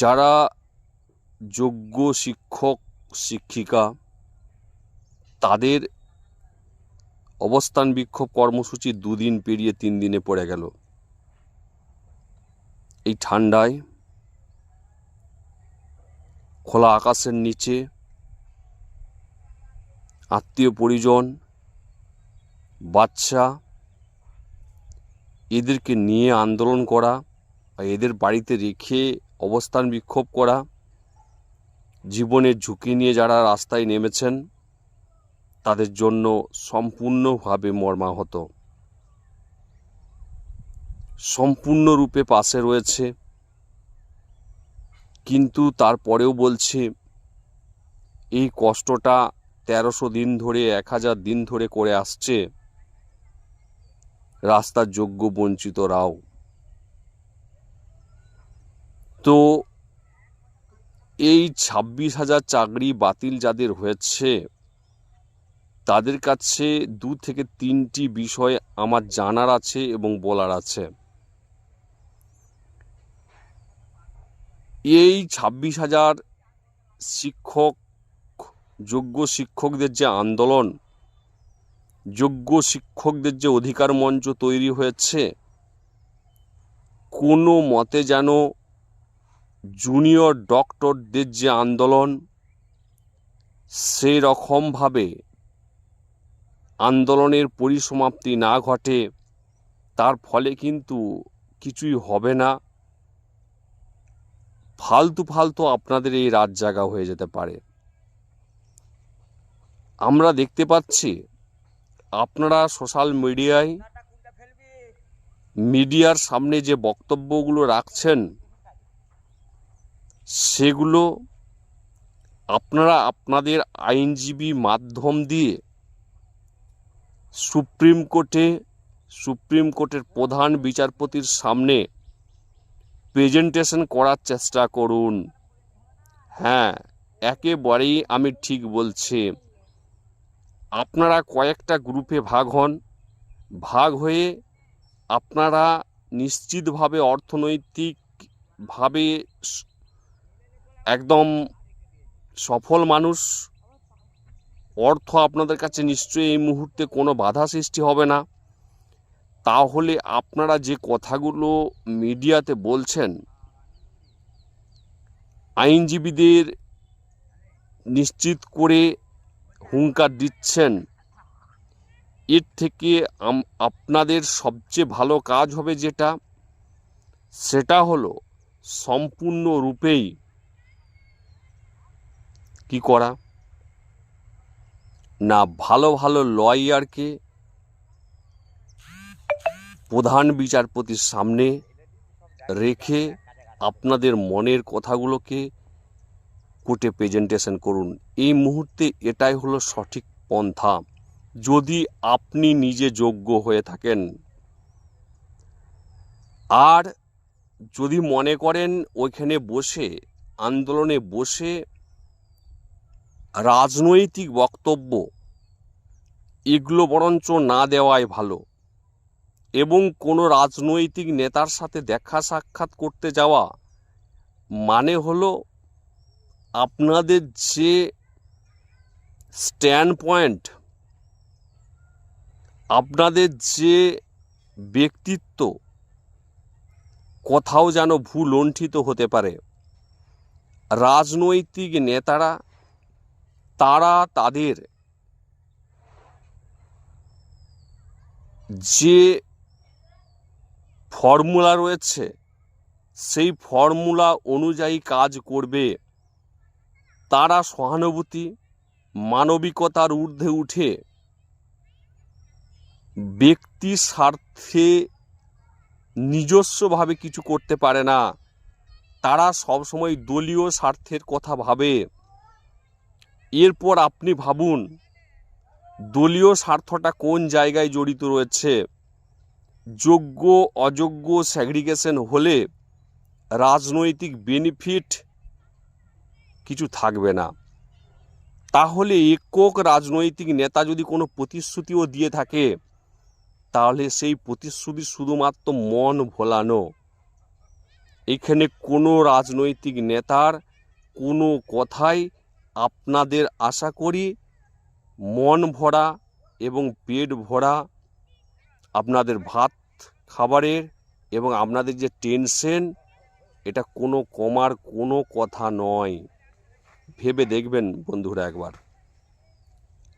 যারা যোগ্য শিক্ষক, শিক্ষিকা, তাদের অবস্থান বিক্ষোভ কর্মসূচি দুদিন পেরিয়ে তিন দিনে পড়ে গেল। এই ঠান্ডায় খোলা আকাশের নিচে আত্মীয় পরিজন, বাচ্চা এদেরকে নিয়ে আন্দোলন করা বা এদের বাড়িতে রেখে অবস্থান বিক্ষোভ করা, জীবনের ঝুঁকি নিয়ে যারা রাস্তায় নেমেছেন, তাদের জন্য সম্পূর্ণভাবে মর্মাহত। সম্পূর্ণরূপে পাশে রয়েছে। কিন্তু তারপরেও বলছে, এই কষ্টটা তেরোশো দিন ধরে, এক হাজার দিন ধরে করে আসছে। রাস্তার যোগ্য বঞ্চিতরাও তো এই ছাব্বিশ হাজার চাকরি বাতিল যাদের হয়েছে, তাদের কাছে দু থেকে তিনটি বিষয় আমার জানার আছে এবং বলার আছে। এই ছাব্বিশ হাজার শিক্ষক, যোগ্য শিক্ষকদের যে আন্দোলন, যোগ্য শিক্ষকদের যে অধিকার মঞ্চ তৈরি হয়েছে, কোনো মতে যেন জুনিয়র ডক্টরদের যে আন্দোলন সেই রকমভাবে আন্দোলনের পরিসমাপ্তি না ঘটে, তার ফলে কিন্তু কিছুই হবে না। ফালতু ফালতু আপনাদের এই রাত জাগা হয়ে যেতে পারে। আমরা দেখতে পাচ্ছি, আপনারা সোশ্যাল মিডিয়ায়, মিডিয়ার সামনে যে বক্তব্যগুলো রাখছেন সেগুলো আপনারা আপনাদের আইনজীবী মাধ্যম দিয়ে সুপ্রিম কোর্টে, সুপ্রিম কোর্টের প্রধান বিচারপতির সামনে প্রেজেন্টেশন করার চেষ্টা করুন। হ্যাঁ একেবারেই আমি ঠিক বলছি। আপনারা কয়েকটা গ্রুপে ভাগ হন। ভাগ হয়ে আপনারা নিশ্চিতভাবে অর্থনৈতিকভাবে একদম সফল মানুষ, অর্থ আপনাদের কাছে নিশ্চয়ই এই মুহূর্তে কোনো বাধা সৃষ্টি হবে না। তাহলে আপনারা যে কথাগুলো মিডিয়াতে বলছেন, আইনজীবীদের নিশ্চিত করে হুঙ্কার দিচ্ছেন, এর থেকে আপনাদের সবচেয়ে ভালো কাজ হবে যেটা, সেটা হলো সম্পূর্ণরূপেই কি করা? না ভালো ভালো লয়ারকে প্রধান বিচারপতির সামনে রেখে আপনাদের মনের কথাগুলোকে কোর্টে প্রেজেন্টেশন করুন। এই মুহূর্তে এটাই হলো সঠিক পন্থা। যদি আপনি নিজে যোগ্য হয়ে থাকেন, আর যদি মনে করেন ওইখানে বসে, আন্দোলনে বসে রাজনৈতিক বক্তব্য, এগুলো বরঞ্চ না দেওয়াই ভালো। এবং কোনো রাজনৈতিক নেতার সাথে দেখা সাক্ষাৎ করতে যাওয়া মানে হলো আপনাদের যে স্ট্যান্ড পয়েন্ট আপনাদের যে ব্যক্তিত্ব, কোথাও যেন ভুল লণ্ঠিত হতে পারে। রাজনৈতিক নেতারা তারা তাদের যে ফর্মুলা রয়েছে, সেই ফর্মুলা অনুযায়ী কাজ করবে। তারা সহানুভূতি, মানবিকতার ঊর্ধ্বে উঠে ব্যক্তি স্বার্থে নিজস্বভাবে কিছু করতে পারে না। তারা সবসময় দলীয় স্বার্থের কথা ভাবে। এরপর আপনি ভাবুন, দলীয় স্বার্থটা কোন জায়গায় জড়িত রয়েছে? যোগ্য, অযোগ্য স্যাগ্রিগেশন হলে রাজনৈতিক বেনিফিট কিছু থাকবে না। তাহলে একক রাজনৈতিক নেতা যদি কোনো প্রতিশ্রুতিও দিয়ে থাকে, তাহলে সেই প্রতিশ্রুতি শুধুমাত্র মন ভোলানো। এখানে কোনো রাজনৈতিক নেতার কোনো কথাই আপনাদের আশা করি মন ভরা এবং পেট ভরা আপনাদের ভাত খাবারের এবং আপনাদের যে টেনশন, এটা কোনো কমার কোনো কথা নয়। ভেবে দেখবেন বন্ধুরা একবার।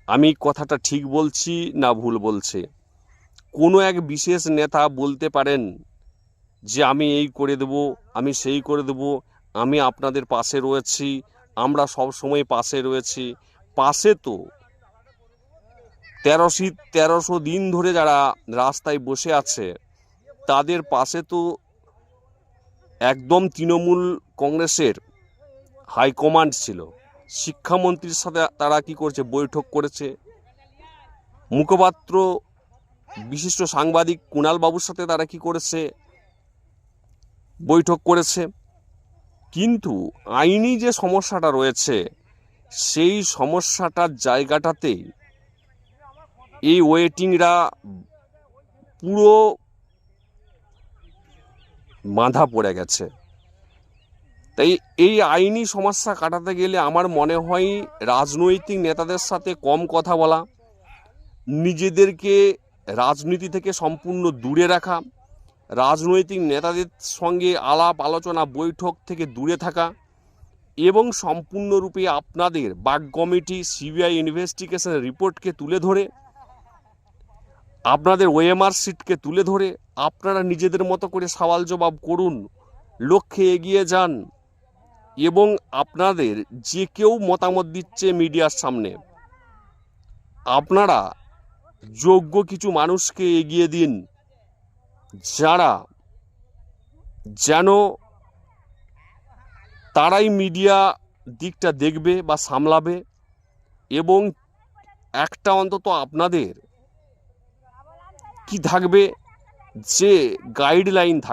আমি কথাটা ঠিক বলছি না ভুল বলছে? কোনো এক বিশেষ নেতা বলতে পারেন যে, আমি এই করে দেব, আমি সেই করে দেব, আমি আপনাদের পাশে রয়েছি আমরা সব সময় পাশে রয়েছি। পাশে তো তেরোশি, তেরোশো দিন ধরে যারা রাস্তায় বসে আছে, তাদের পাশে তো একদম তৃণমূল কংগ্রেসের হাইকমান্ড ছিল। শিক্ষামন্ত্রীর সাথে তারা কি করছে? বৈঠক করেছে। মুখপাত্র, বিশিষ্ট সাংবাদিক কুণাল বাবুর সাথে তারা কি করেছে? বৈঠক করেছে। কিন্তু আইনি যে সমস্যাটা রয়েছে, সেই সমস্যাটার জায়গাটাতেই এই ওয়েটিংরা পুরো বাঁধা পড়ে গেছে। তাই এই আইনি সমস্যা কাটাতে গেলে আমার মনে হয় রাজনৈতিক নেতাদের সাথে কম কথা বলা, নিজেদেরকে রাজনীতি থেকে সম্পূর্ণ দূরে রাখা রাজনৈতিক নেতাদের সঙ্গে আলাপ আলোচনা বৈঠক থেকে দূরে থাকা এবং সম্পূর্ণরূপে আপনাদের বাগ কমিটি সিবিআই ইনভেস্টিগেশন রিপোর্টকে তুলে ধরে, আপনাদের ওএমআর সিটকে তুলে ধরে, আপনারা নিজেদের মতো করে সওয়াল জবাব করুন, লক্ষ্যে এগিয়ে যান এবং আপনাদের যে কেউ মতামত দিচ্ছে মিডিয়ার সামনে, আপনারা যোগ্য কিছু মানুষকে এগিয়ে দিন। যারা যেন তারাই মিডিয়া দিকটা দেখবে বা সামলাবে এবং একটা অন্তত আপনাদের কি থাকবে যে গাইডলাইন থাকবে।